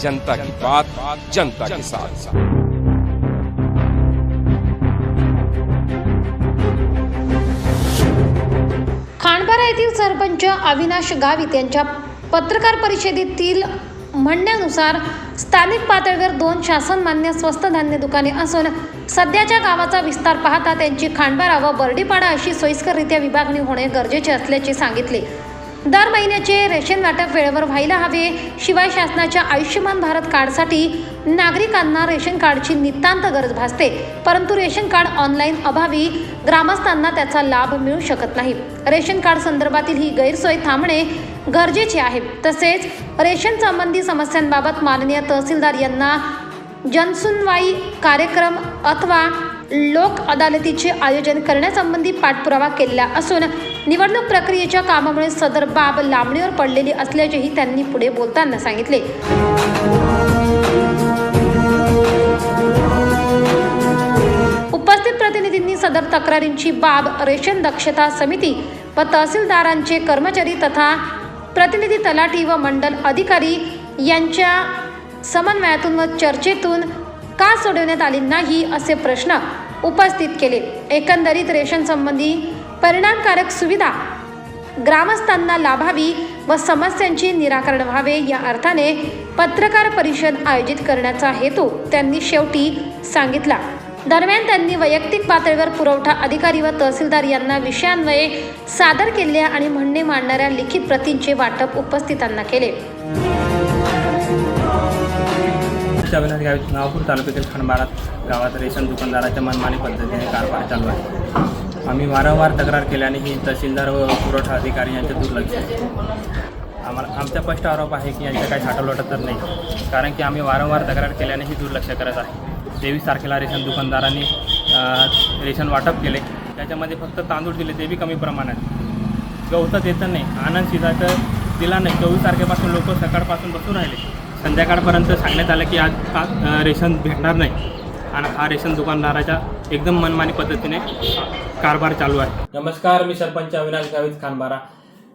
जनता की बात जनता के साथ। खांडबारा येथील सरपंच अविनाश गावित यांच्या पत्रकार परिषदेतील म्हणण्यानुसार स्थानिक पातळीवर दोन शासनमान्य स्वस्त धान्य दुकाने असून सध्याच्या गावाचा विस्तार पाहता त्यांची खांडबारा व बर्डीपाडा अशी सोयीस्कररित्या विभागणी होणे गरजेचे असल्याचे सांगितले. दर महिन्याचे रेशन वाटप वेळेवर व्हायला हवे. शिवाय शासनाच्या आयुष्यमान भारत कार्डसाठी नागरिकांना रेशन कार्डची नितांत गरज भासते. परंतु रेशन कार्ड ऑनलाईन अभावी ग्रामस्थांना त्याचा लाभ मिळू शकत नाही. रेशन कार्ड संदर्भातील ही गैरसोय थांबणे गरजेचे आहे. तसेच रेशन संबंधी समस्यांबाबत माननीय तहसीलदार यांना जनसुनवाई कार्यक्रम अथवा लोक अदालतीचे आयोजन करण्यासंबंधी पाठपुरावा केलेला असून निवडणूक प्रक्रियेच्या कामामुळे सदर बाब लांबणीवर पडलेली असल्याचेही त्यांनी पुढे बोलताना सांगितले. उपस्थित प्रतिनिधींनी सदर तक्रारींची बाब रेशन दक्षता समिती व तहसीलदारांचे कर्मचारी तथा प्रतिनिधी तलाठी व मंडल अधिकारी यांच्या समन्वयातून व चर्चेतून का सोडवण्यात आली नाही असे प्रश्न उपस्थित केले. एकंदरीत रेशन संबंधी परिणामकारक सुविधा. ग्रामस्थांना लाभावी व समस्यांचे निराकरण व्हावे या अर्थाने पत्रकार परिषद आयोजित करण्याचा हेतू त्यांनी शेवटी सांगितला. दरम्यान त्यांनी वैयक्तिक पातळीवर पुरवठा अधिकारी व तहसीलदार यांना विषयान्वये सादर केलेल्या आणि म्हणणे मांडणाऱ्या लिखित प्रतींचे वाटप उपस्थितांना केले. नागपूर तालुक्यातील खंडबारात गावात रेशन दुकानदाराच्या मनमानी पद्धतीने कारभार चालू आहे. आम्ही वारंवार तक्रार केल्याने ही तहसीलदार व पुरवठा अधिकारी यांचे दुर्लक्ष. आम्हाला आमचा स्पष्ट आरोप आहे की यांच्या काही साठवलोटत तर नाही कारण की आम्ही वारंवार तक्रार केल्याने ही दुर्लक्ष करत आहे. तेवीस तारखेला रेशन दुकानदारांनी रेशन वाटप केले. त्याच्यामध्ये फक्त तांदूळ दिले ते बी कमी प्रमाणात. गवतं देतं नाही. आनंद शिजाचं दिला नाही. चोवीस तारखेपासून लोक सकाळपासून बसून राहिले. संध्याकाळपर्यंत सांगण्यात आलं की आज का रेशन भेटणार नाही. आणि हा रेशन दुकानदाराच्या एकदम मनमानी पद्धतीने कारभार चालू आहे. नमस्कार मी सरपंच अविनाश गावित खानबारा.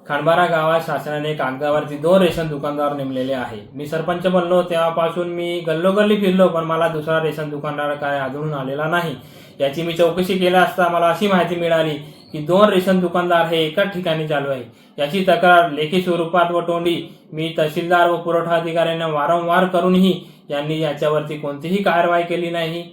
खानबारा गावात शासनाने कागदावरती दोन रेशन दुकानदार नेमलेले आहे. मी सरपंच बनलो तेव्हापासून मी गल्लोगल्ली फिरलो पण मला दुसरा रेशन दुकानदार काय आढळून आलेला नाही. याची मी चौकशी केल्या असता मला अशी माहिती मिळाली की दोन रेशन दुकानदार हे एकाच ठिकाणी चालू आहे. याची तक्रार लेखी स्वरूपात व तोंडी मी तहसीलदार व पुरवठा अधिकाऱ्यांना वारंवार करूनही यांनी याच्यावरती कोणतीही कारवाई केली नाही.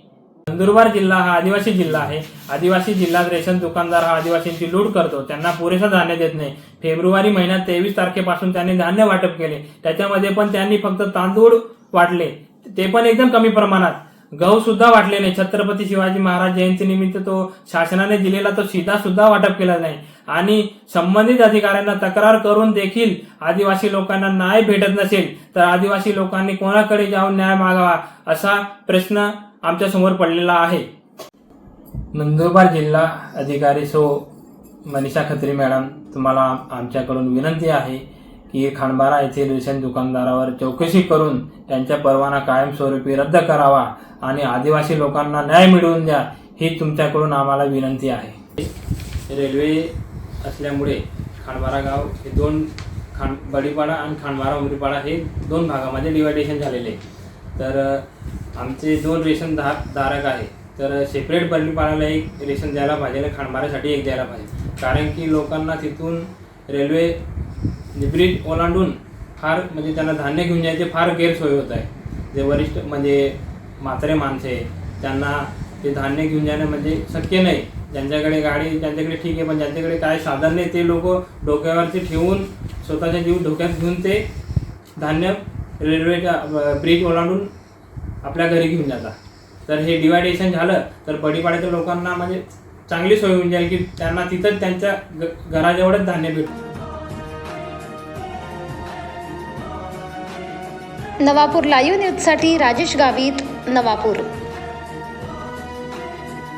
नंदुरबार जिल्हा हा आदिवासी जिल्हा आहे. आदिवासी जिल्ह्यात रेशन दुकानदार हा आदिवासींची लूट करतो. त्यांना पुरेसा धान्य देत नाही. फेब्रुवारी महिन्यात तेवीस तारखेपासून त्यांनी धान्य वाटप केले. त्याच्यामध्ये पण त्यांनी फक्त तांदूळ वाटले. ते पण एकदम कमी प्रमाणात. गहू सुद्धा वाटले नाही. छत्रपती शिवाजी महाराज जयंती निमित्त तो शासनाने दिलेला तो सीधा सुद्धा वाटप केला नाही. आणि संबंधित अधिकाऱ्यांना तक्रार करून देखील आदिवासी लोकांना न्याय भेटत नसेल तर आदिवासी लोकांनी कोणाकडे जाऊन न्याय मागावा असा प्रश्न आमच्यासमोर पडलेला आहे नंदुरबार जिल्हा अधिकारी सो मनीषा खत्री मॅडम तुम्हाला आमच्याकडून विनंती आहे की खांडबारा येथील रेशन दुकानदारावर चौकशी करून त्यांचा परवाना कायमस्वरूपी रद्द करावा आणि आदिवासी लोकांना न्याय मिळवून द्या ही तुमच्याकडून आम्हाला विनंती आहे रेल्वे असल्यामुळे खांडबारा गाव हे दोन खांड बडीपाडा आणि खांडबारा उमरीपाडा हे दोन भागामध्ये डिवायडेशन झालेले. तर आमचे दोन रेशन धार धारक आहे तर सेपरेट बडीपाड्याला एक रेशन द्यायला पाहिजे आणि खांडबाऱ्यासाठी एक द्यायला पाहिजे. कारण की लोकांना तिथून रेल्वे ब्रिज ओलांडून फार म्हणजे त्यांना धान्य घेऊन जायचे फार गैरसोय होत आहे. जे वरिष्ठ म्हणजे म्हातारे माणसे त्यांना ते धान्य घेऊन जाणं म्हणजे शक्य नाही. ज्यांच्याकडे गाडी ज्यांच्याकडे ठीक आहे पण ज्यांच्याकडे काय साधन नाही ते लोक डोक्यावरती ठेवून स्वतःच्या जीव डोक्यात घेऊन ते धान्य रेल्वेच्या ब्रिज ओलांडून आपल्या घरी घेऊन जातात तर हे डिवायडेशन झालं तर बडीपाड्याच्या लोकांना म्हणजे चांगली सोय होऊन जाईल की त्यांना तिथंच त्यांच्या घराजवळच धान्य भेटतं. नवापूर लाईव्ह न्यूजसाठी राजेश गावित नवापूर.